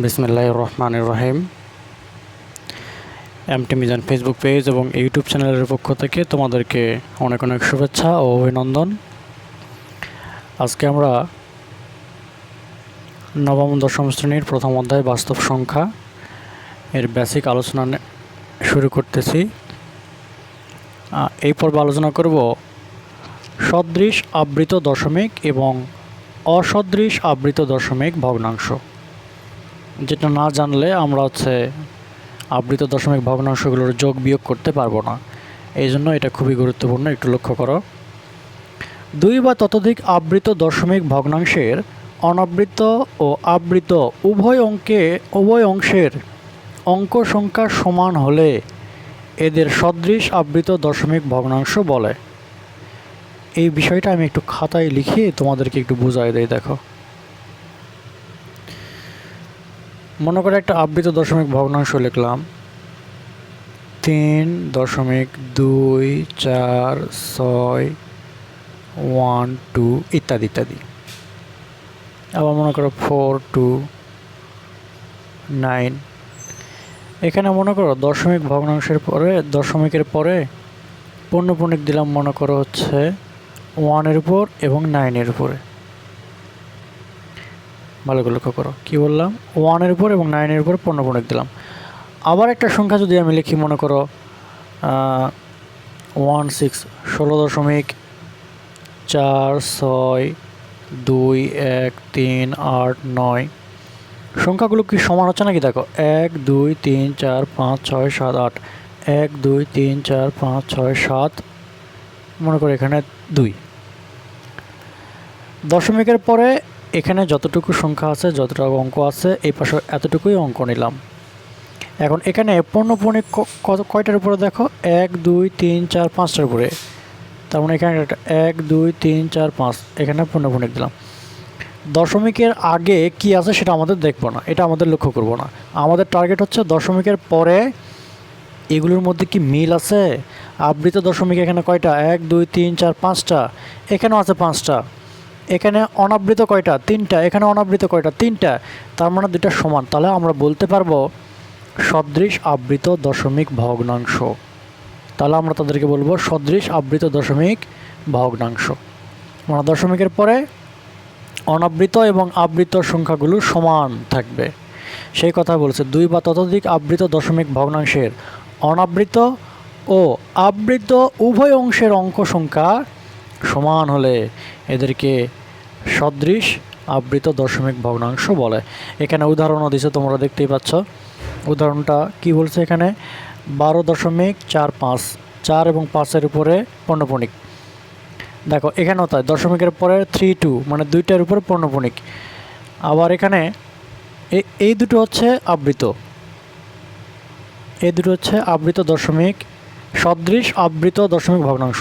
বিসমিল্লাহ রহমান রহিম। এমটি মিজান ফেসবুক পেজ এবং ইউটিউব চ্যানেলের পক্ষ থেকে তোমাদেরকে অনেক অনেক শুভেচ্ছা ও অভিনন্দন। আজকে আমরা নবম দশম শ্রেণির প্রথম অধ্যায় বাস্তব সংখ্যা এর বেসিক আলোচনা শুরু করতেছি। এই পর্বে আলোচনা করব সদৃশ আবৃত দশমিক এবং অসদৃশ আবৃত দশমিক ভগ্নাংশ। যেটা না জানলে আমরা হচ্ছে আবৃত দশমিক ভগ্নাংশগুলোর যোগ বিয়োগ করতে পারব না। এই জন্য এটা খুবই গুরুত্বপূর্ণ, একটু লক্ষ্য করো। দুই বা ততোধিক আবৃত দশমিক ভগ্নাংশের অনাবৃত ও আবৃত উভয় অঙ্কে, উভয় অংশের অঙ্ক সংখ্যা সমান হলে এদের সদৃশ আবৃত দশমিক ভগ্নাংশ বলে। এই বিষয়টা আমি একটু খাতায় লিখে তোমাদেরকে একটু বুঝাই দেই, দেখো। মনে করে একটা আবৃত দশমিক ভগ্নাংশ লিখলাম। তিন দশমিক দুই চার ছয় ওয়ান টু ইত্যাদি ইত্যাদি। আবার মনে করো ফোর টু নাইন। এখানে মনে করো দশমিক ভগ্নাংশের পরে, দশমিকের পরে পণ্যপণিক দিলাম মনে করো হচ্ছে ওয়ানের উপর এবং নাইনের উপরে। ভালো করে লক্ষ্য করো। কী বললাম? ওয়ানের উপর এবং নাইনের উপর পণ্যপণিক দিলাম। আবার একটা সংখ্যা যদি আমি লিখি, মনে করো ওয়ান সিক্স ষোলো দশমিক চার, ছয়, দুই, এক, তিন, আট, নয়। সংখ্যাগুলো কি সমান হচ্ছে নাকি? দেখো, এক, দুই, তিন, চার, পাঁচ, ছয়, সাত, আট। এক, দুই, তিন, চার, পাঁচ, ছয়, সাত, মনে করো এখানে দুই। দশমিকের পরে এখানে যতটুকু সংখ্যা আছে যতটুকু অঙ্ক আছে, এই পাশে এতটুকুই অঙ্ক নিলাম। এখন এখানে পণ্যপণিক কত, কয়টার উপরে দেখো? এক, দুই, তিন, চার, পাঁচটার উপরে। তার মানে এখানে একটা, এক, দুই, তিন, চার, পাঁচ, এখানে পণ্যপণিক দিলাম। দশমিকের আগে কি আছে সেটা আমাদের দেখব না, এটা আমাদের লক্ষ্য করব না। আমাদের টার্গেট হচ্ছে দশমিকের পরে এগুলোর মধ্যে কি মিল আছে? আবৃত দশমিক এখানে কয়টা? এক, দুই, তিন, চার, পাঁচটা। এখানেও আছে পাঁচটা। এখানে অনাবৃত কয়টা? তিনটা। এখানে অনাবৃত কয়টা? তিনটা। তার মানে দুইটা সমান। তাহলে আমরা বলতে পারব সদৃশ আবৃত দশমিক ভগ্নাংশ। তাহলে আমরা তাদেরকে বলব সদৃশ আবৃত দশমিক ভগ্নাংশ। মানে দশমিকের পরে অনাবৃত এবং আবৃত সংখ্যাগুলো সমান থাকবে। সেই কথা বলছে। দুই বা ততোধিক আবৃত দশমিক ভগ্নাংশের অনাবৃত ও আবৃত উভয় অংশের অঙ্ক সংখ্যা সমান হলে এদেরকে সদৃশ আবৃত দশমিক ভগ্নাংশ বলে। এখানে উদাহরণও দিছে, তোমরা দেখতেই পাচ্ছ। উদাহরণটা কি বলছে এখানে? বারো দশমিক চার পাঁচ, চার এবং পাঁচের উপরে পণ্যপণিক। দেখো, এখানেও তাই, দশমিকের পরে থ্রি টু মানে দুইটার উপরে পণ্যপণিক। আবার এখানে এই দুটো হচ্ছে আবৃত। এই দুটো হচ্ছে আবৃত দশমিক, সদৃশ আবৃত দশমিক ভগ্নাংশ।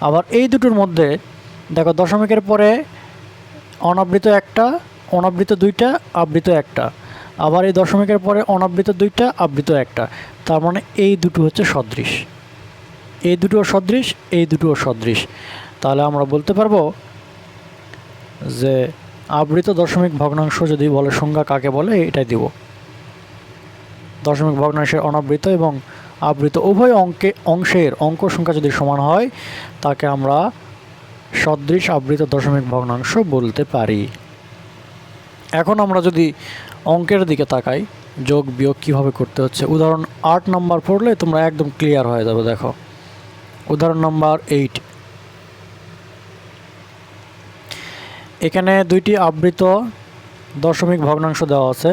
আবার এই দুটোর মধ্যে, দেখো দশমিকের পরে অনাবৃত একটা, অনাবৃত দুইটা, আবৃত একটা। আবার এই দশমিকের পরে অনাবৃত দুইটা, আবৃত একটা। তার মানে এই দুটো হচ্ছে সদৃশ। এই দুটো সদৃশ, এই দুটো সদৃশ। তাহলে আমরা বলতে পারব যে আবৃত দশমিক ভগ্নাংশ যদি বলে সংজ্ঞা কাকে বলে, এটাই দিব। দশমিক ভগ্নাংশের অনাবৃত এবং আবৃত উভয় অঙ্কে অংশের অঙ্ক সংখ্যা যদি সমান হয়, তাকে আমরা সদৃশ আবৃত দশমিক ভগ্নাংশ বলতে পারি। এখন আমরা যদি অঙ্কের দিকে তাকাই, যোগ বিয়োগ কীভাবে করতে হচ্ছে? উদাহরণ আট নম্বর পড়লে তোমরা একদম ক্লিয়ার হয়ে যাবে, দেখো। উদাহরণ নাম্বার এইট এখানে দুইটি আবৃত দশমিক ভগ্নাংশ দেওয়া আছে।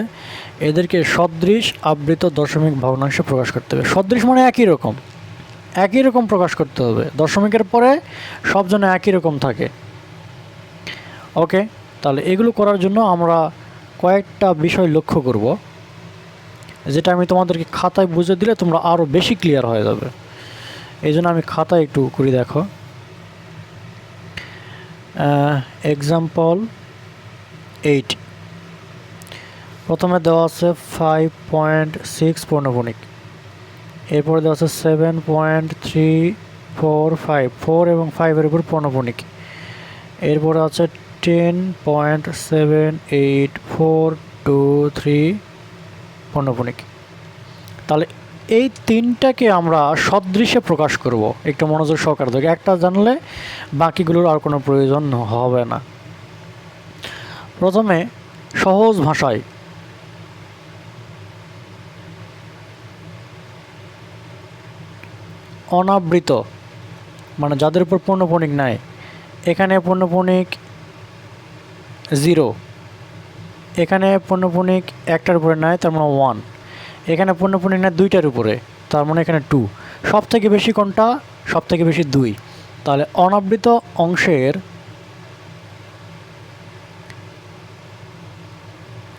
এদেরকে সদৃশ আবৃত দশমিক ভগ্নাংশে প্রকাশ করতে হবে। সদৃশ মানে একই রকম। একই রকম প্রকাশ করতে হবে। দশমিকের পরে সব যেন একই রকম থাকে। ওকে? তাহলে এগুলো করার জন্য আমরা কয়েকটা বিষয় লক্ষ্য করব, যেটা আমি তোমাদেরকে খাতায় বুঝে দিলে তোমরা আরও বেশি ক্লিয়ার হয়ে যাবে। এই জন্য আমি খাতায় একটু করি দেখো। এক্সাম্পল এইট প্রথমে দেওয়া আছে ফাইভ পয়েন্ট সিক্স পণ্যপণিক এরপরে দেওয়া আছে seven point three four five four এবং ফাইভের উপর পণ্যপণিক এরপরে আছে ten point seven eight four two three পণ্যপণিক তাহলে এই তিনটাকে আমরা সদৃশ্যে প্রকাশ করব। একটু মনোযোগ সহকারে দেখে একটা জানলে বাকিগুলোর আর কোনো প্রয়োজন হবে না। প্রথমে সহজ ভাষায় অনাবৃত মানে যাদের উপর পণ্যপণিক নাই। এখানে পণ্যপণিক জিরো এখানে পণ্যপণিক একটার উপরে নাই, তার মানে ওয়ান এখানে পণ্যপণিক নাই দুইটার উপরে, তার মানে এখানে টু সব থেকে বেশি কোনটা? সব থেকে বেশি দুই। তাহলে অনাবৃত অংশের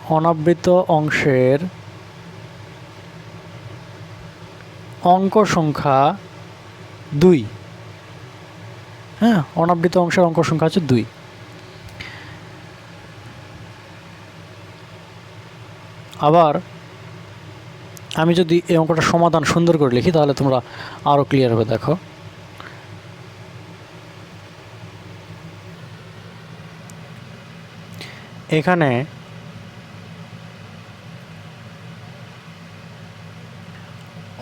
অনাবৃত অংশের অঙ্ক সংখ্যা দুই। হ্যাঁ অনাবৃত অংশের অঙ্ক সংখ্যা হচ্ছে দুই। আবার আমি যদি এই অঙ্কটা সমাধান সুন্দর করে লিখি, তাহলে তোমরা আরও ক্লিয়ার হবে, দেখো। এখানে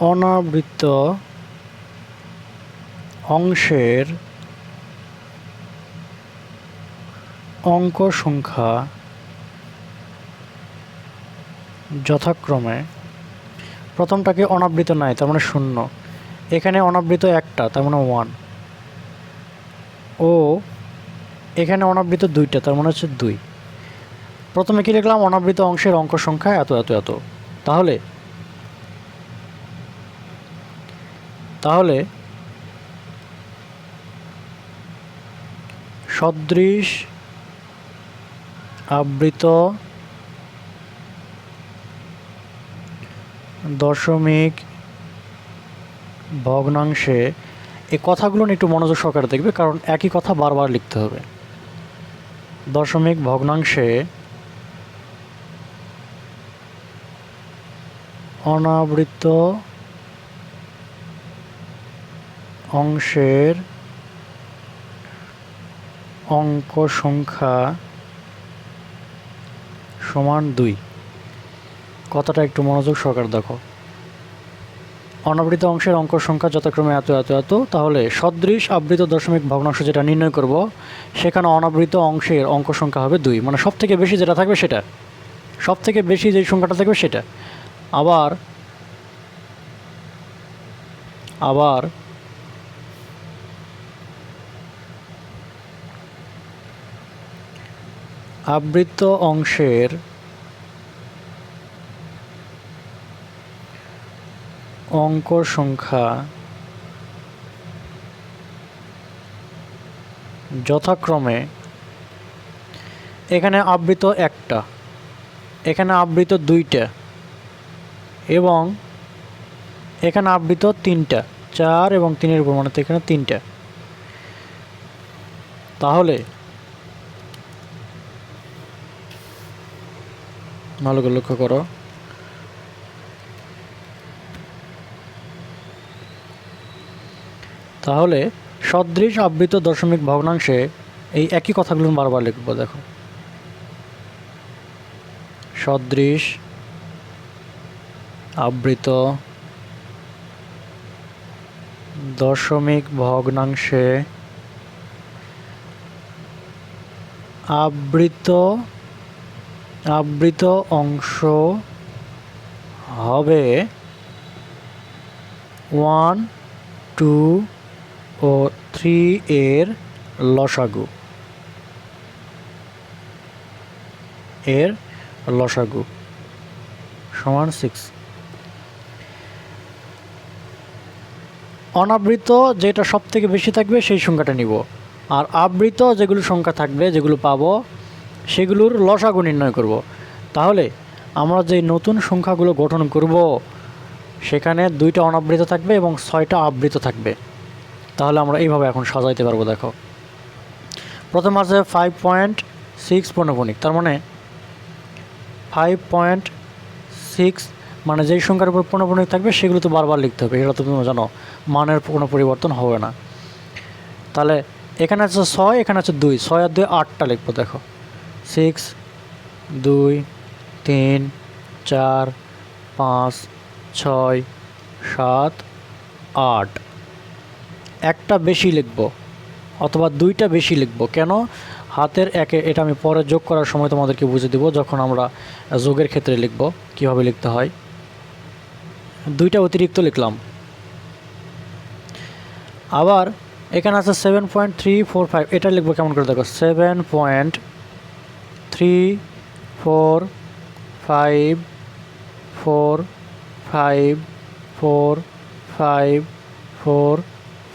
অনাবৃত অংশের অঙ্ক সংখ্যা যথাক্রমে, প্রথমটাকে অনাবৃত নাই, তার মানে শূন্য। এখানে অনাবৃত একটা, তার মানে ওয়ান ও, এখানে অনাবৃত দুইটা, তার মানে হচ্ছে দুই। প্রথমে কি লিখলাম? অনাবৃত অংশের অঙ্ক সংখ্যা এত এত এত। তাহলে তাহলে সদৃশ, আবৃত, দশমিক, ভগ্নাংশে। এই কথাগুলো একটু মনোযোগ সহকারে দেখবে, কারণ একই কথা বারবার লিখতে হবে। দশমিক, ভগ্নাংশে, অনাবৃত অংশের অঙ্ক সংখ্যা সমান দুই। কথাটা একটু মনোযোগ সহকারে দেখো। অনাবৃত অংশের অঙ্ক সংখ্যা যথাক্রমে এত এত এত, তাহলে সদৃশ আবৃত দশমিক ভগ্নাংশ যেটা নির্ণয় করব, সেখানে অনাবৃত অংশের অঙ্ক সংখ্যা হবে দুই। মানে সব থেকে বেশি যেটা থাকবে সেটা। সব থেকে বেশি যে সংখ্যাটা থাকবে সেটা। আবার আবার আবৃত অংশের অঙ্ক সংখ্যা যথাক্রমে এখানে আবৃত একটা, এখানে আবৃত দুইটা এবং এখানে আবৃত তিনটা, চার এবং তিনের উপর মানে এখানে তিনটা। তাহলে ভালো করে লক্ষ্য করো। তাহলে সদৃশ আবৃত দশমিক ভগ্নাংশে এই একই কথাগুলো বারবার লিখব, দেখো। সদৃশ আবৃত দশমিক ভগ্নাংশে আবৃত আবৃত অংশ হবে ওয়ান, টু ও থ্রি এর লসাগু। এর লসাগু। সমান সিক্স অনাবৃত যেটা সব থেকে বেশি থাকবে সেই সংখ্যাটা নিব। আর আবৃত যেগুলো সংখ্যা থাকবে, যেগুলো পাবো সেগুলোর লসাগু নির্ণয় করব। তাহলে আমরা যে নতুন সংখ্যাগুলো গঠন করব, সেখানে দুইটা অনাবৃত থাকবে এবং ছয়টা আবৃত থাকবে। তাহলে আমরা এইভাবে এখন সাজাইতে পারব, দেখো। প্রথম আছে ফাইভ পয়েন্ট সিক্স পণ্যপণিক তার মানে ফাইভ পয়েন্ট সিক্স মানে যেই সংখ্যার উপর পণ্যপণিক থাকবে, সেগুলো তো বারবার লিখতে হবে এটা তো তুমি জানো, মানের কোনো পরিবর্তন হবে না। তাহলে এখানে আছে ছয়, এখানে আছে দুই, ছয় আর দুই আটটা লিখব, দেখো। সিক্স, দুই, তিন, চার, পাঁচ, ছয়, সাত, আট। একটা বেশি লিখব অথবা দুইটা বেশি লিখব। কেন? হাতের একে এটা আমি পরে যোগ করার সময় তোমাদেরকে বুঝে দেব যখন আমরা যোগের ক্ষেত্রে লিখব, কীভাবে লিখতে হয়। দুইটা অতিরিক্ত লিখলাম। আবার এখানে আছে seven point three four five এটা লিখব কেমন করে দেখো? Seven point three four five four five four five four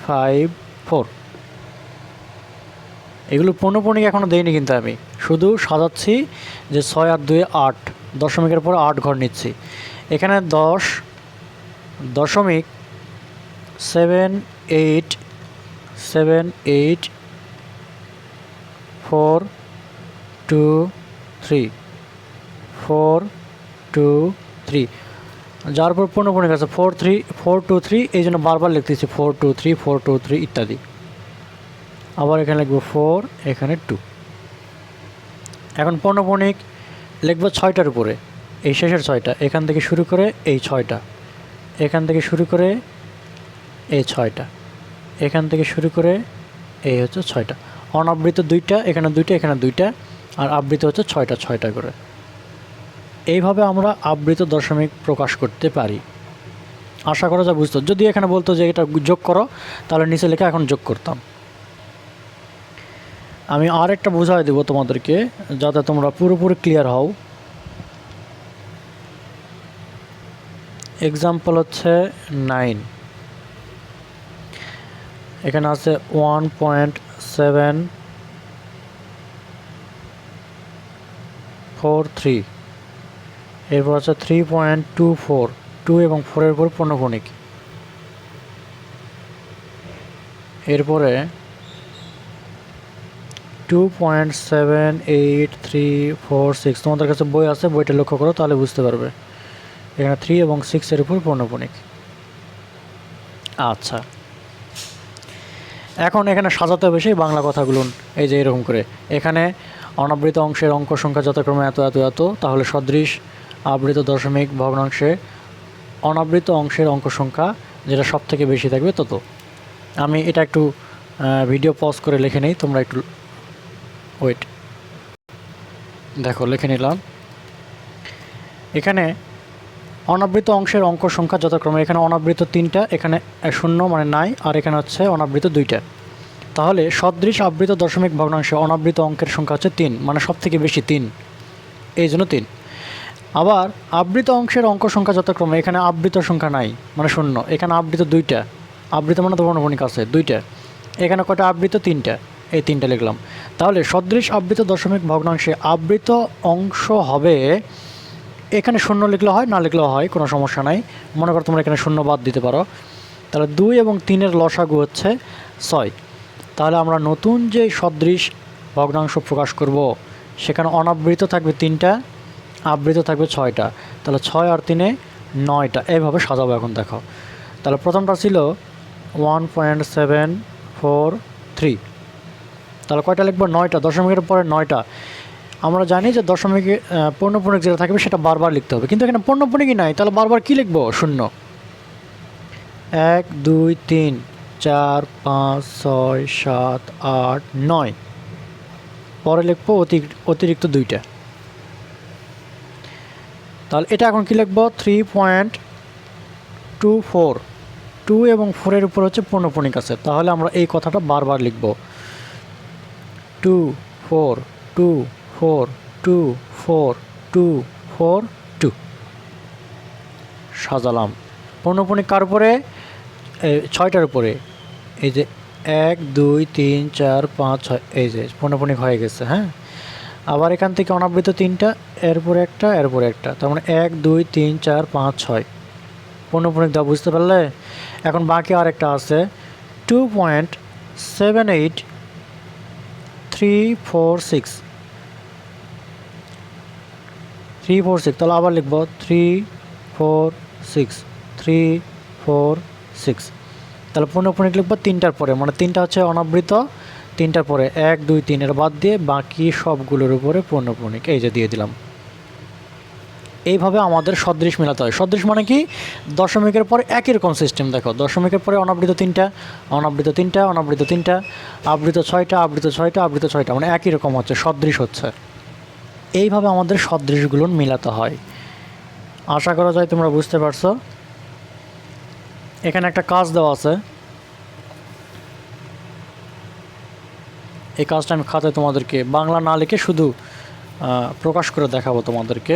five four এগুলো পৌনপণিক এখনও দেইনি কিন্তু আমি। শুধু সাজাচ্ছি যে ছয় আর দুয়ে আট, দশমিকের পরে আট ঘর নিচ্ছি। এখানে দশ, দশমিক seven, eight seven, eight, four two three four two three যার পর পূর্ণপূর্ণিক আছে four three four two three এই জন্য বারবার লিখতেছি four two three four two three ইত্যাদি। আবার এখানে লিখব ফোর এখানে টু এখন পূর্ণপূর্ণিক লিখব ছয়টার উপরে, এই শেষের ছয়টা। এখান থেকে শুরু করে এই ছয়টা। এখান থেকে শুরু করে এই ছয়টা। এখান থেকে শুরু করে এই হচ্ছে ছয়টা। অনাবৃত দুইটা, এখানে দুইটা এখানে দুইটা। আর আবৃত হচ্ছে ছয়টা ছয়টা করে। এইভাবে আমরা আবৃত দশমিক প্রকাশ করতে পারি। আশা করা যা বুঝতো যদি এখানে বলতো যে এটা যোগ করো, তাহলে নিচে লেখা এখন যোগ করতাম। আমি আর একটা বোঝাই দেবো তোমাদেরকে, যাতে তোমরা পুরোপুরি ক্লিয়ার হও। এক্সাম্পল হচ্ছে নাইন এখানে আছে one point seven four three এরপর আছে three point two four two এবং ফোরের উপর পণ্যপণিক এরপরে two point seven eight three four six তোমাদের কাছে বই আছে, বইটা লক্ষ্য করো, তাহলে বুঝতে পারবে। এখানে থ্রি এবং সিক্সের উপর পণ্যপণিক আচ্ছা। এখন এখানে সাজাতে হবে সেই বাংলা কথাগুলো, এই যে এরকম করে। এখানে অনাবৃত অংশের অঙ্ক সংখ্যা যথাক্রমে এত এত এত, তাহলে সদৃশ আবৃত দশমিক ভগ্নাংশে অনাবৃত অংশের অঙ্ক সংখ্যা যেটা সব থেকে বেশি থাকবে তত। আমি এটা একটু ভিডিও পজ করে লিখে নিই, তোমরা একটু ওয়েট দেখো, লিখে নিলাম। এখানে অনাবৃত অংশের অঙ্ক সংখ্যা যথাক্রমে, এখানে অনাবৃত তিনটা, এখানে শূন্য মানে নাই, আর এখানে হচ্ছে অনাবৃত দুইটা। তাহলে সদৃশ আবৃত দশমিক ভগ্নাংশে অনাবৃত অঙ্কের সংখ্যা হচ্ছে তিন মানে সব থেকে বেশি তিন। এই জন্য তিন। আবার আবৃত অংশের অঙ্ক সংখ্যা যথাক্রমে এখানে আবৃত সংখ্যা নাই মানে শূন্য। এখানে আবৃত দুইটা। আবৃত মানে বর্ণপণিক আছে, দুইটা। এখানে কটা আবৃত তিনটা। এই তিনটা লিখলাম। তাহলে সদৃশ আবৃত দশমিক ভগ্নাংশে আবৃত অংশ হবে, এখানে শূন্য লিখলে হয়, না লিখলেও হয়, কোনো সমস্যা নাই। মনে করো তোমরা এখানে শূন্য বাদ দিতে পারো। তাহলে দুই এবং তিনের লসাগু হচ্ছে ছয়। তাহলে আমরা নতুন যে সদৃশ ভগ্নাংশ প্রকাশ করব, সেখানে অনাবৃত থাকবে তিনটা, আবৃত থাকবে ছয়টা। তাহলে ছয় আর তিনে নয়টা। এইভাবে সাজাবো এখন, দেখো। তাহলে প্রথমটা ছিল one point seven four three. তাহলে কয়টা লিখব? নয়টা। দশমিকের পরে নয়টা। আমরা জানি যে দশমিক পূর্ণপূর্ণিক যেটা থাকবে সেটা বারবার লিখতে হবে। কিন্তু এখানে পূর্ণপূর্ণিকই নাই। তাহলে বারবার কি লিখব? শূন্য। এক, দুই, তিন। চার, পাঁচ, ছয়, সাত, আট, নয়। পরে লিখব অতি- অতিরিক্ত দুইটা। তাহলে এটা এখন কি লিখব? Three point two four. Two এবং ফোরের উপর হচ্ছে পূর্ণপণিক আছে। তাহলে আমরা এই কথাটা বারবার লিখব। Two four two four two four two four, two. সাজালাম। পূর্ণপণিক কার উপরে? ছয়টার উপরে। এই যে এক, দুই, তিন, চার, পাঁচ, ছয়, এই যে পূর্ণপণিক হয়ে গেছে হ্যাঁ? আবার এখান থেকে অনাবৃত তিনটা, এরপরে একটা এরপরে একটা। তার মানে এক, দুই, তিন, চার, পাঁচ, ছয়। পূর্ণপণিক দাও বুঝতে পারলে? এখন বাকি আর একটা আছে। Two point seven eight three four six three four six তাহলে আবার লিখব। Three four six three four six তাহলে পূর্ণপণিক লিখব তিনটার পরে মানে তিনটা হচ্ছে অনাবৃত, তিনটার পরে এক, দুই, তিনের বাদ দিয়ে বাকি সবগুলোর উপরে পূর্ণপণিক এই যে দিয়ে দিলাম। এইভাবে আমাদের সদৃশ মেলাতে হয়। সদৃশ মানে কি? দশমিকের পরে একই রকম সিস্টেম দেখো। দশমিকের পরে অনাবৃত তিনটা অনাবৃত তিনটা অনাবৃত তিনটা, আবৃত ছয়টা আবৃত ছয়টা আবৃত ছয়টা মানে একই রকম হচ্ছে, সদৃশ হচ্ছে। এইভাবে আমাদের সদৃশগুলো মেলাতে হয়। আশা করা যায় তোমরা বুঝতে পারছ। এখানে একটা কাজ দেওয়া আছে। এই কাজটা আমি খাতে তোমাদেরকে বাংলা না লিখে শুধু প্রকাশ করে দেখাবো তোমাদেরকে।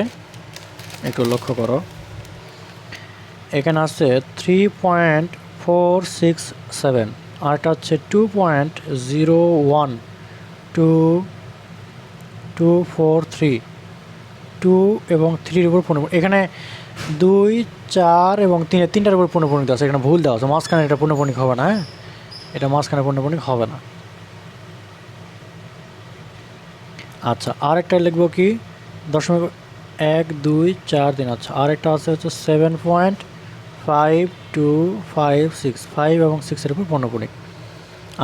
একটু লক্ষ্য করো। এখানে আছে three point four six seven আরটা হচ্ছে two point zero one two two four three two এবং থ্রির উপর পূর্ণ। এখানে দুই চার এবং তিনের তিনটার উপর পূর্ণপণিক আছে, এখানে ভুল দেওয়া আছে। মাঝখানে এটা পূর্ণপণিক হবে না হ্যাঁ? এটা মাঝখানে পূর্ণপণিক হবে না। আচ্ছা আরেকটা লিখব কি? দশমিক এক, দুই, চার দিন আচ্ছা আরেকটা আছে হচ্ছে seven point five two five six five এবং সিক্সের উপর পণ্যপণিক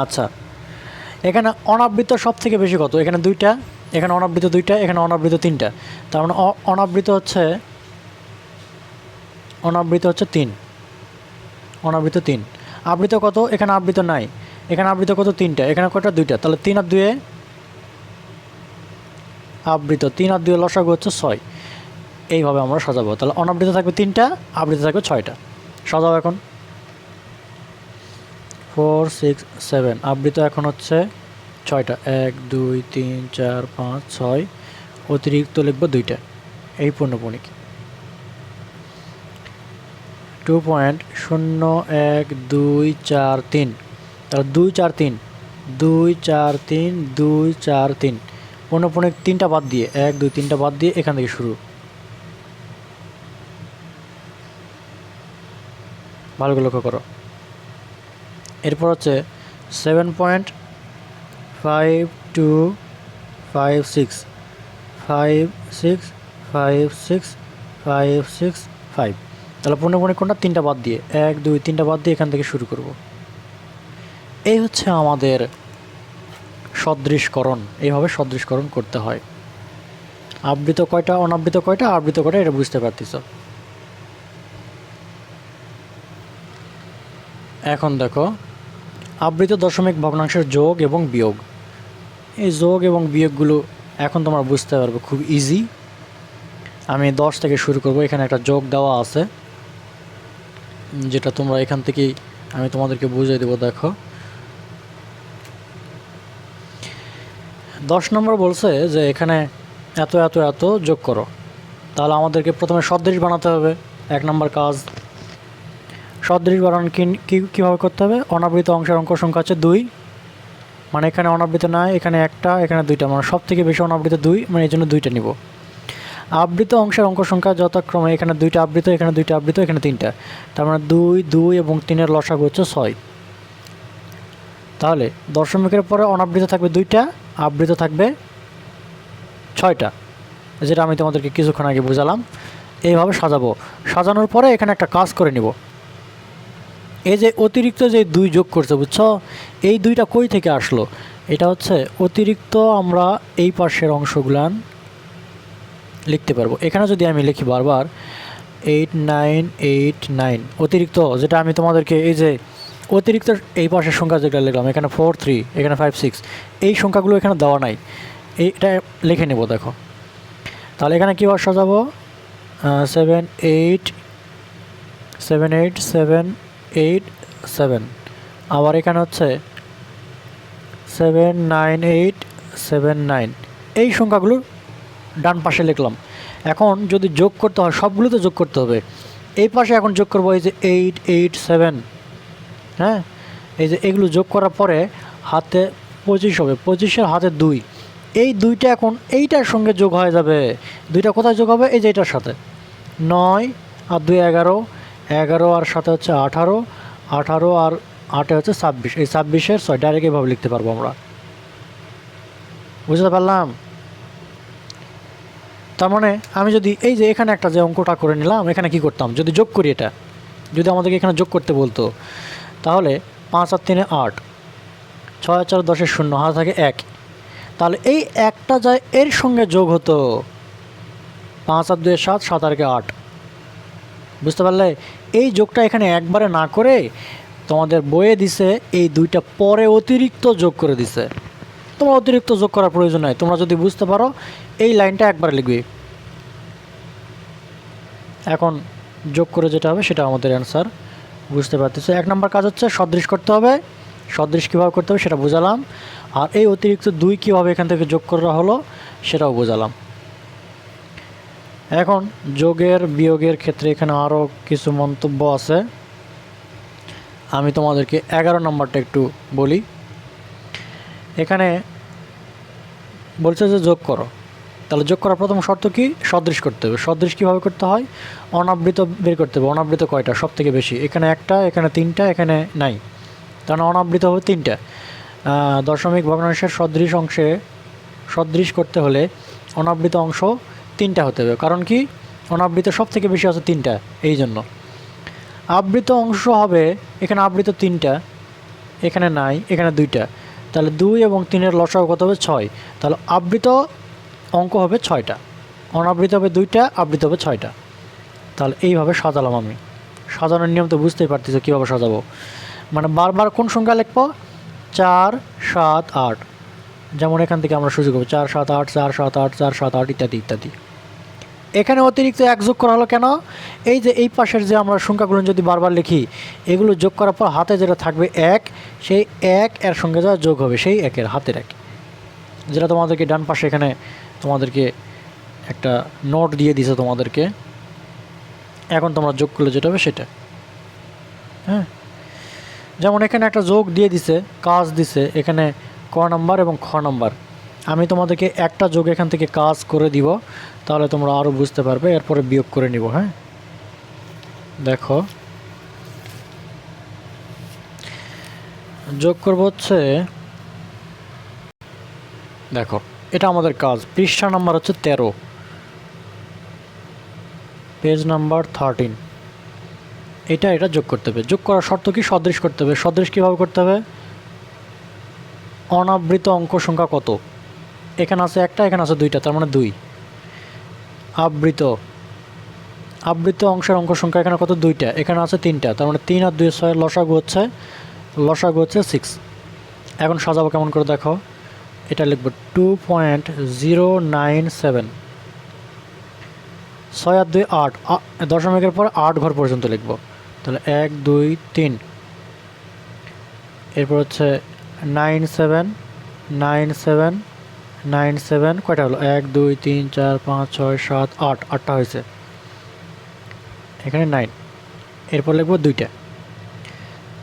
আচ্ছা এখানে অনাবৃত সব থেকে বেশি কত? এখানে দুইটা, এখানে অনাবৃত দুইটা, এখানে অনাবৃত তিনটা। তার মানে অনাবৃত হচ্ছে অনাবৃত হচ্ছে তিন। অনাবৃত তিন। আবৃত কত? এখানে আবৃত নাই। এখানে আবৃত কত? তিনটা। এখানে কয়টা? দুইটা। তাহলে তিন আর দুয়ে আবৃত। তিন আর দুই লসাগু হচ্ছে ছয়। এইভাবে আমরা সাজাবো। তাহলে অনাবৃত থাকবে তিনটা, আবৃত থাকবে ছয়টা। সাজাবো এখন। Four, six, seven. আবৃত এখন হচ্ছে ছয়টা। এক, দুই, তিন, চার, পাঁচ, ছয়। অতিরিক্ত লিখব দুইটা। এই পূর্ণপণিক। টু পয়েন্ট শূন্য এক দুই চার তিন তাহলে দুই চার তিন দুই চার তিন দুই চার তিন পূর্ণপণিক তিনটা বাদ দিয়ে, এক, দুই, তিনটা বাদ দিয়ে এখান থেকে শুরু। ভালো করে লক্ষ্য করো। এরপর হচ্ছে seven point five two five six five six five six five six five তাহলে পূর্ণপণিক কোনটা? তিনটা বাদ দিয়ে। এক, দুই, তিনটা বাদ দিয়ে এখান থেকে শুরু করব। এই হচ্ছে আমাদের সদৃশকরণ। এইভাবে সদৃশকরণ করতে হয়। আবৃত কয়টা, অনাবৃত কয়টা, আবৃত কয়টা, এটা বুঝতে পারতেছ। এখন দেখো, আবৃত দশমিক ভগ্নাংশের যোগ এবং বিয়োগ। এই যোগ এবং বিয়োগগুলো এখন তোমরা বুঝতে পারবে খুব ইজি আমি দশ থেকে শুরু করব, এখানে একটা যোগ দেওয়া আছে। যেটা তোমরা এখান থেকেই আমি তোমাদেরকে বুঝিয়ে দেবো, দেখো। দশ নম্বর বলছে যে এখানে এত এত এত যোগ করো। তাহলে আমাদেরকে প্রথমে সদৃশ বানাতে হবে, এক নম্বর কাজ। সদৃশ বানান কীভাবে করতে হবে? অনাবৃত অংশের অঙ্ক সংখ্যা হচ্ছে দুই। মানে এখানে অনাবৃত নাই, এখানে একটা, এখানে দুইটা। মানে সব থেকে বেশি অনাবৃত দুই মানে এই জন্য দুইটা নিব। আবৃত অংশের অঙ্ক সংখ্যা যথাক্রমে এখানে দুইটা আবৃত, এখানে দুইটা আবৃত, এখানে তিনটা। তার মানে দুই দুই এবং তিনের লসাগু হচ্ছে ছয়। তাহলে দশমিকের পরে অনাবৃত থাকবে দুইটা, আবৃত থাকবে ছয়টা। যেটা আমি তোমাদেরকে কিছুক্ষণ আগে বুঝালাম। এইভাবে সাজাবো। সাজানোর পরে এখানে একটা কাজ করে নিব। এই যে অতিরিক্ত যে দুই যোগ করছে, বুঝছ? এই দুইটা কই থেকে আসলো? এটা হচ্ছে অতিরিক্ত আমরা এই পাশের অংশগুলান লিখতে পারব। এখানে যদি আমি লিখি বারবার এইট নাইন এইট নাইন অতিরিক্ত, যেটা আমি তোমাদেরকে এই যে অতিরিক্ত এই পাশের সংখ্যা যেটা লিখলাম, এখানে ফোর থ্রি এখানে ফাইভ সিক্স এই সংখ্যাগুলো এখানে দেওয়া নাই। এইটা লিখে নেব, দেখো। তাহলে এখানে কীভাবে সাজাবো seven eight seven eight seven eight seven আবার এখানে হচ্ছে seven nine eight seven nine এই সংখ্যাগুলো ডান পাশে লিখলাম। এখন যদি যোগ করতে হয়, সবগুলোতে যোগ করতে হবে। এই পাশে এখন যোগ করব, এই যে এইট এইট সেভেন হ্যাঁ? এই যে এগুলো যোগ করার পরে হাতে পঁচিশ হবে। পঁচিশের হাতে দুই। এই দুইটা এখন এইটার সঙ্গে যোগ হয়ে যাবে। দুইটা কোথায় যোগ হবে? এই যে এটার সাথে। নয় আর দুই এগারো। এগারো আর সাথে হচ্ছে আঠারো। আঠারো আর আটে হচ্ছে ছাব্বিশ। এই ছাব্বিশের ছয় ডাইরেক্ট এভাবে লিখতে পারব আমরা। বুঝতে পারলাম? তার মানে আমি যদি এই যে এখানে একটা যে অঙ্কটা করে নিলাম, এখানে কি করতাম? যদি যোগ করি এটা, যদি আমাদেরকে এখানে যোগ করতে বলতো, তাহলে পাঁচ আর তিনে আট, ছয় চার দশের শূন্য, হাতে থাকে এক। তাহলে এই একটা যায় এর সঙ্গে যোগ হতো পাঁচ আর দুয়ে সাত সাত আর একে আট। বুঝতে পারলে? এই যোগটা এখানে একবারে না করে তোমাদের বইয়ে দিছে, এই দুইটা পরে অতিরিক্ত যোগ করে দিছে। তোমার অতিরিক্ত যোগ করার প্রয়োজন নাই। তোমরা যদি বুঝতে পারো, এই লাইনটা একবার লিখবে। এখন যোগ করে যেটা হবে, সেটা আমাদের অ্যান্সার বুঝতে পারতেছে? এক নম্বর কাজ হচ্ছে সদৃশ করতে হবে। সদৃশ কীভাবে করতে হবে সেটা বোঝালাম। আর এই অতিরিক্ত দুই কীভাবে এখান থেকে যোগ করা হলো, সেটাও বোঝালাম। এখন যোগের, বিয়োগের ক্ষেত্রে এখানে আরও কিছু মন্তব্য আছে। আমি তোমাদেরকে এগারো নম্বরটা একটু বলি। এখানে বলছে যে যোগ করো। তাহলে যোগ করার প্রথম শর্ত কি? সদৃশ করতে হবে। সদৃশ কীভাবে করতে হয়? অনাবৃত বের করতে হবে। অনাবৃত কয়টা? সব থেকে বেশি। এখানে একটা, এখানে তিনটা, এখানে নাই। কারণ অনাবৃত হবে তিনটা। দশমিক ভগ্নাংশের সদৃশ অংশে সদৃশ করতে হলে অনাবৃত অংশ তিনটা হতে হবে। কারণ কি? অনাবৃত সব থেকে বেশি আছে তিনটা। এই জন্য। আবৃত অংশ হবে, এখানে আবৃত তিনটা, এখানে নাই, এখানে দুইটা। তাহলে দুই এবং তিনের লসাগু কত হবে? ছয়। তাহলে আবৃত অঙ্ক হবে ছয়টা। অনাবৃত হবে দুইটা, আবৃত হবে ছয়টা। তাহলে এইভাবে সাজালাম আমি। সাজানোর নিয়ম তো বুঝতেই পারতেছো কীভাবে সাজাবো। মানে বারবার কোন সংখ্যা লিখব? চার, সাত, আট। যেমন এখান থেকে আমরা সুযোগ পাবো, চার, সাত, আট, চার, সাত, আট, চার, সাত, আট, ইত্যাদি ইত্যাদি। এখানে অতিরিক্ত এক যোগ করা হলো কেন? এই যে এই পাশের যে আমরা সংখ্যাগুলো যদি বারবার লিখি, এগুলো যোগ করার পর হাতে যেটা থাকবে এক, সেই এক এর সঙ্গে যা যোগ হবে সেই একের হাতের এক। যেটা তোমাদেরকে ডান পাশে এখানে তোমাদেরকে একটা নোট দিয়ে দিছে তোমাদেরকে। এখন তোমরা যোগ করলে যেটা হবে সেটা। হ্যাঁ? যেমন এখানে একটা যোগ দিয়ে দিছে, কাজ দিছে, এখানে ক নাম্বার এবং খ নাম্বার। আমি তোমাদেরকে একটা যোগ এখান থেকে কাজ করে দিব, তাহলে তোমরা আরও বুঝতে পারবে, এরপরে বিয়োগ করে নিব হ্যাঁ? দেখো। যোগ করব হচ্ছে, দেখো, এটা আমাদের কাজ, পৃষ্ঠা নাম্বার হচ্ছে তেরো। পেজ নাম্বার থার্টিন এটা এটা যোগ করতে হবে। যোগ করার শর্ত কি? সদৃশ করতে হবে। সদৃশ কীভাবে করতে হবে? অনাবৃত অঙ্ক সংখ্যা কত? এখানে আছে একটা, এখানে আছে দুইটা, তার মানে দুই। আবৃত। আবৃত অংশের অঙ্ক সংখ্যা এখানে কত? দুইটা। এখানে আছে তিনটা, তার মানে তিন আর দুই ছয় লসাগু হচ্ছে লসাগু হচ্ছে সিক্স এখন সাজাবো কেমন করে দেখো। এটা লিখব two point zero nine seven ছয় আর দুই আট দশমিকের পর আট ঘর পর্যন্ত লিখব। তাহলে এক, দুই, তিন। এরপর হচ্ছে nine seven nine seven nine seven, কয়টা হলো? এক, দুই, তিন, চার, পাঁচ, ছয়, সাত, আট। আটটা হয়েছে। এখানে নাইন। এরপর লিখব দুইটা।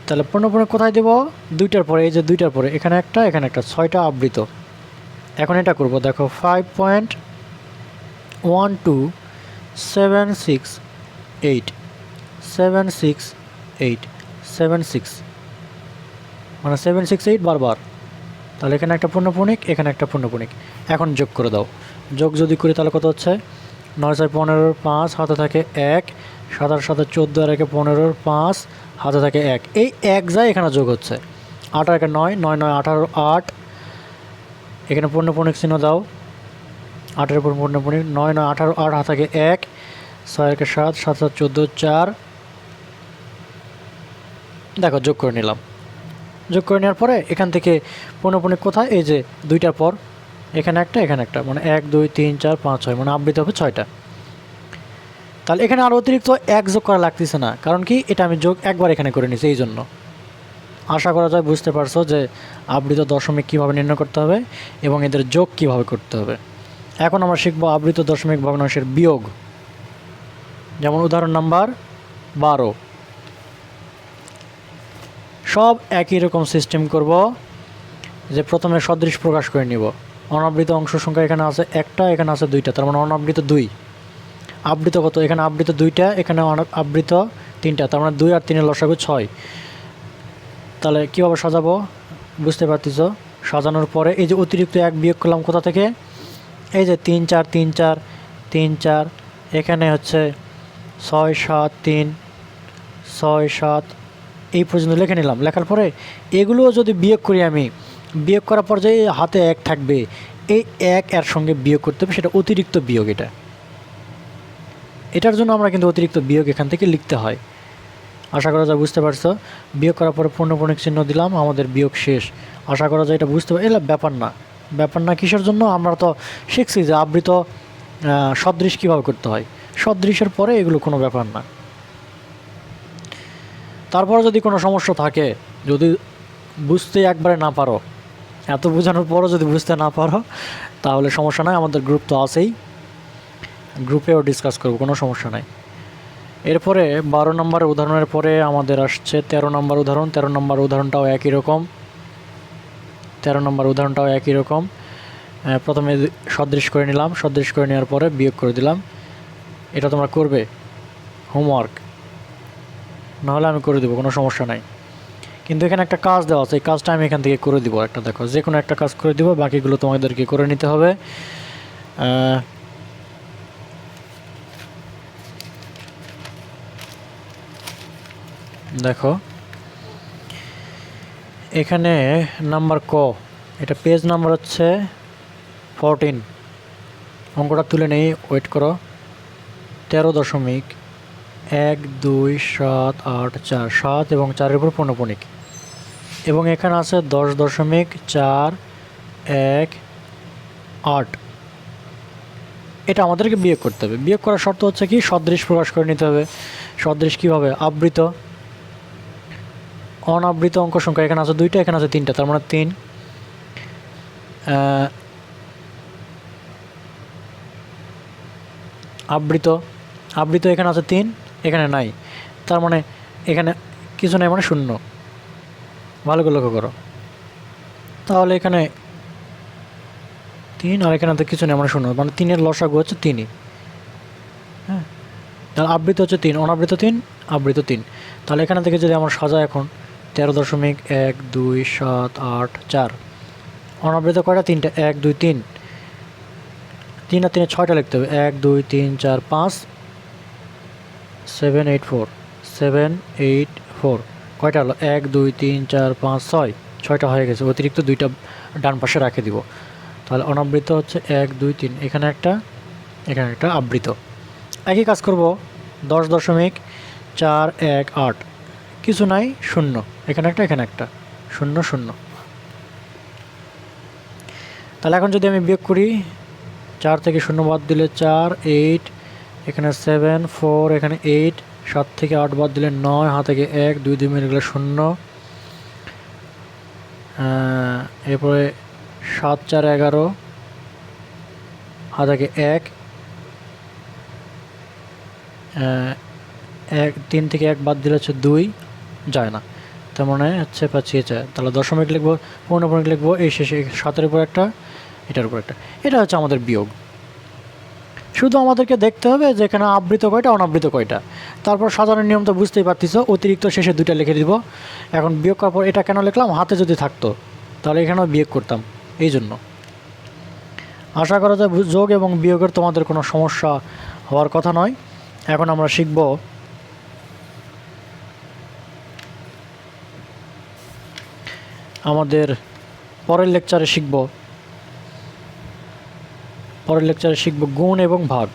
তাহলে পনেরো পনেরো কোথায় দেবো? দুইটার পরে, এই যে দুইটার পরে। এখানে একটা এখানে একটা। ছয়টা আবৃত। এখন এটা করব, দেখো five point one two seven six eight seven six eight seven six মানে সেভেন সিক্স এইট বারবার তাহলে এখানে একটা পূর্ণপণিক এখানে একটা পূর্ণপণিক এখন যোগ করে দাও। যোগ যদি করি তাহলে কত হচ্ছে? নয় ছয় পনেরোর পাঁচ হাতে থাকে এক সাতাশ সাথে চোদ্দ আর একে পনেরোর পাঁচ হাতে থাকে এক। এই এক যায় এখানে যোগ হচ্ছে। আট আর একে নয় নয় নয়, আঠারো, আট। এখানে পূর্ণপণিক চিহ্ন দাও। আটের উপর পূর্ণপণিক নয় নয়, আঠারো, আট হাতে থাকে এক, ছয় একে সাত সাত সাত, চোদ্দ, চার। দেখো, যোগ করে নিলাম। যোগ করে নেওয়ার পরে এখান থেকে পৌনপুনিক কোথায়? এই যে দুইটার পর, এখানে একটা এখানে একটা মানে এক, দুই, তিন, চার, পাঁচ, ছয় মানে আবৃত হবে ছয়টা। তাহলে এখানে আর অতিরিক্ত এক যোগ করা লাগতেছে না, কারণ কি? এটা আমি যোগ একবার এখানে করে নিছি এই জন্য আশা করা যায় বুঝতে পারছ যে আবৃত দশমিক কীভাবে নির্ণয় করতে হবে এবং এদের যোগ কীভাবে করতে হবে। এখন আমরা শিখব আবৃত দশমিক ভগ্নাংশের বিয়োগ। যেমন উদাহরণ নাম্বার বারো। সব একই রকম সিস্টেম করব, যে প্রথমে সদৃশ প্রকাশ করে নিব। অনাবৃত অংশ সংখ্যা এখানে আছে একটা, এখানে আছে দুইটা, তার মানে অনাবৃত দুই। আবৃত কত? এখানে আবৃত দুইটা, এখানে আবৃত তিনটা, তার মানে দুই আর তিনের লসাগু ছয়। তাহলে কীভাবে সাজাবো? বুঝতে পারতেছ? সাজানোর পরে এই যে অতিরিক্ত এক বিয়োগ করলাম কোথা থেকে? এই যে তিন চার তিন চার তিন চার, এখানে হচ্ছে ছয়, সাত, তিন, ছয়, সাত এই পর্যন্ত লিখে নিলাম। লেখার পরে এগুলোও যদি বিয়োগ করি আমি, বিয়োগ করার পর যে হাতে এক থাকবে, এই এক এর সঙ্গে বিয়োগ করতে হবে, সেটা অতিরিক্ত বিয়োগ এটা। এটার জন্য আমরা কিন্তু অতিরিক্ত বিয়োগ এখান থেকে লিখতে হয়। আশা করা যায় বুঝতে পারছ? বিয়োগ করার পরে পূর্ণপণিক চিহ্ন দিলাম, আমাদের বিয়োগ শেষ। আশা করা যায় এটা বুঝতে পার এলা ব্যাপার না। ব্যাপার না কিসের জন্য? আমরা তো শিখছি যে আবৃত সদৃশ কীভাবে করতে হয়। সদৃশের পরে এগুলো কোনো ব্যাপার না। তারপরে যদি কোনো সমস্যা থাকে, যদি বুঝতে একবারে না পারো, এত বোঝানোর পরও যদি বুঝতে না পারো, তাহলে সমস্যা নাই, আমাদের গ্রুপ তো আছেই। গ্রুপেও ডিসকাস করব, কোনো সমস্যা নাই। এরপরে বারো নম্বর উদাহরণের পরে আমাদের আসছে তেরো নম্বর উদাহরণ, তেরো নম্বর উদাহরণটাও একই রকম। তেরো নম্বর উদাহরণটাও একই রকম। প্রথমে সদৃশ করে নিলাম, সদৃশ করে নেওয়ার পরে বিয়োগ করে দিলাম। এটা তোমরা করবে। হোমওয়ার্ক নাহলে আমি করে দেবো, কোনো সমস্যা নাই। কিন্তু এখানে একটা কাজ দেওয়া আছে, এই কাজটা আমি এখান থেকে করে দিব একটা দেখো। যে কোনো একটা কাজ করে দিব, বাকিগুলো তোমাদেরকে করে নিতে হবে। দেখো। এখানে নাম্বার ক, এটা পেজ নাম্বার হচ্ছে ফোরটিন অঙ্কটা তুলে নেই ওয়েট করো। তেরো দশমিক এক, দুই, সাত, আট, চার। সাত এবং চারের উপর পৌনপণিক এবং এখানে আছে দশ দশমিক চার, এক, আট। এটা আমাদেরকে বিয়োগ করতে হবে। বিয়োগ করার শর্ত হচ্ছে কি? সদৃশ প্রকাশ করে নিতে হবে। সদৃশ কীভাবে? আবৃত। অনাবৃত অঙ্ক সংখ্যা এখানে আছে দুইটা, এখানে আছে তিনটা। তার মানে তিন আবৃত। আবৃত এখানে আছে তিন এখানে নাই। তার মানে এখানে কিছু নেই মানে শূন্য। ভালো করে লক্ষ্য করো। তাহলে এখানে তিন আর এখানে তো কিছু নেই মানে শূন্য। মানে তিনের লসাগু হচ্ছে তিনই। হ্যাঁ? তাহলে আবৃত হচ্ছে তিন, অনাবৃত তিন, আবৃত তিন। তাহলে এখানে থেকে যদি আমার সাজা এখন, তেরো দশমিক এক, দুই, সাত, আট, চার। অনাবৃত কয়টা? তিনটা। এক, দুই, তিন। তিন আর তিনে ছয়টা লিখতে হবে। এক, দুই, তিন, চার, পাঁচ। Seven eight four seven eight four কয়টা হলো? এক, দুই, তিন, চার, পাঁচ, ছয়। ছয়টা হয়ে গেছে। অতিরিক্ত দুইটা ডান পাশে রাখে দিব। তাহলে অনাবৃত হচ্ছে এক, দুই, তিন। এখানে একটা এখানে একটা আবৃত। একই কাজ করব। দশ দশমিক চার, এক, আট। কিছু নাই, শূন্য। এখানে একটা এখানে একটা। শূন্য শূন্য। তাহলে এখন যদি আমি বিয়োগ করি, চার থেকে শূন্য বাদ দিলে চার এইট এখানে সেভেন ফোর এখানে এইট সাত থেকে আট বাদ দিলে নয়, হাত থেকে এক, দুই দুই মিনিট গেলে শূন্য। এরপরে সাত, চার, এগারো, হাত থেকে এক। এক, তিন থেকে এক বাদ দিলে হচ্ছে দুই, যায় না। তার মানে হচ্ছে পাচ্ছিয়ে যায়। তাহলে দশমিক লিখব পৌনপণিক লিখব, এই শেষে সাতের উপর একটা, এটার উপর একটা। এটা হচ্ছে আমাদের বিয়োগ। শুধু আমাদেরকে দেখতে হবে যে এখানে আবৃত কয়টা, অনাবৃত কয়টা। তারপর সাধারণ নিয়ম তো বুঝতেই পারতিস অতিরিক্ত শেষে দুইটা লিখে দিব। এখন বিয়োগ করার পর এটা কেন লিখলাম? হাতে যদি থাকতো, তাহলে এখানেও বিয়োগ করতাম, এই জন্য। আশা করা যায় যোগ এবং বিয়োগের তোমাদের কোনো সমস্যা হওয়ার কথা নয়। এখন আমরা শিখব আমাদের পরের লেকচারে শিখব পরের লেকচারে শিখব গুণ এবং ভাগ।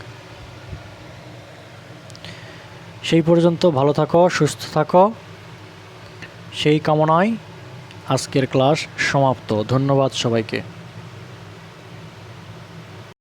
সেই পর্যন্ত ভালো থাকো, সুস্থ থাকো। সেই কামনায় আজকের ক্লাস সমাপ্ত। ধন্যবাদ সবাইকে।